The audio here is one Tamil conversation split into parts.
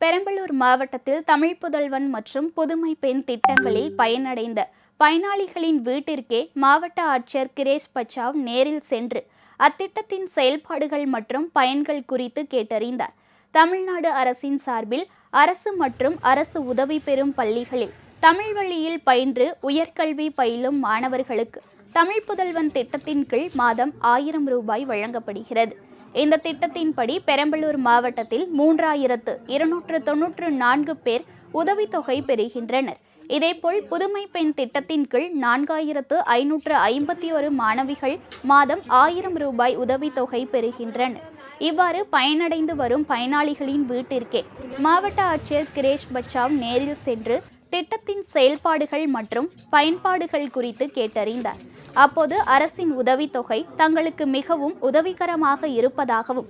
பெரம்பலூர் மாவட்டத்தில் தமிழ் புதல்வன் மற்றும் புதுமை பெண் திட்டங்களில் பயனடைந்த பயனாளிகளின் வீட்டிற்கே மாவட்ட ஆட்சியர் கிரேஷ் பச்சாவ் நேரில் சென்று அத்திட்டத்தின் செயல்பாடுகள் மற்றும் பயன்கள் குறித்து கேட்டறிந்தார். தமிழ்நாடு அரசின் சார்பில் அரசு மற்றும் அரசு உதவி பெறும் பள்ளிகளில் தமிழ் வழியில் பயின்று உயர்கல்வி பயிலும் மாணவர்களுக்கு தமிழ் புதல்வன் திட்டத்தின் கீழ் மாதம் ஆயிரம் ரூபாய் வழங்கப்படுகிறது. இந்த திட்டத்தின்படி பெரம்பலூர் மாவட்டத்தில் மூன்றாயிரத்து இருநூற்று தொன்னூற்று நான்கு பேர் உதவித்தொகை பெறுகின்றனர். இதேபோல் புதுமை பெண் திட்டத்தின் கீழ் நான்காயிரத்து ஐநூற்று ஐம்பத்தி ஒரு மாணவிகள் மாதம் ஆயிரம் ரூபாய் உதவித்தொகை பெறுகின்றனர். இவ்வாறு பயனடைந்து வரும் பயனாளிகளின் வீட்டிற்கே மாவட்ட ஆட்சியர் கிரேஷ் பச்சாவ் நேரில் சென்று திட்டத்தின் செயல்பாடுகள் மற்றும் பயன்பாடுகள் குறித்து கேட்டறிந்தார். அப்போது அரசின் உதவித்தொகை தங்களுக்கு மிகவும் உதவிகரமாக இருப்பதாகவும்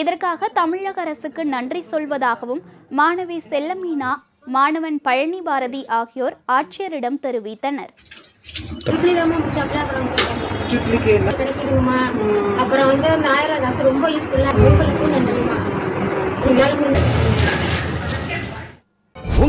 இதற்காக தமிழக அரசுக்கு நன்றி சொல்வதாகவும் மாணவி செல்லமீனா மாணவன் பழனி பாரதி ஆகியோர் ஆட்சியரிடம் தெரிவித்தனர். அப்புறம் வந்து அந்த ஆயிரம் காசு ரொம்ப யூஸ்ஃபுல்லாக உங்களுக்கும் நன்றிமா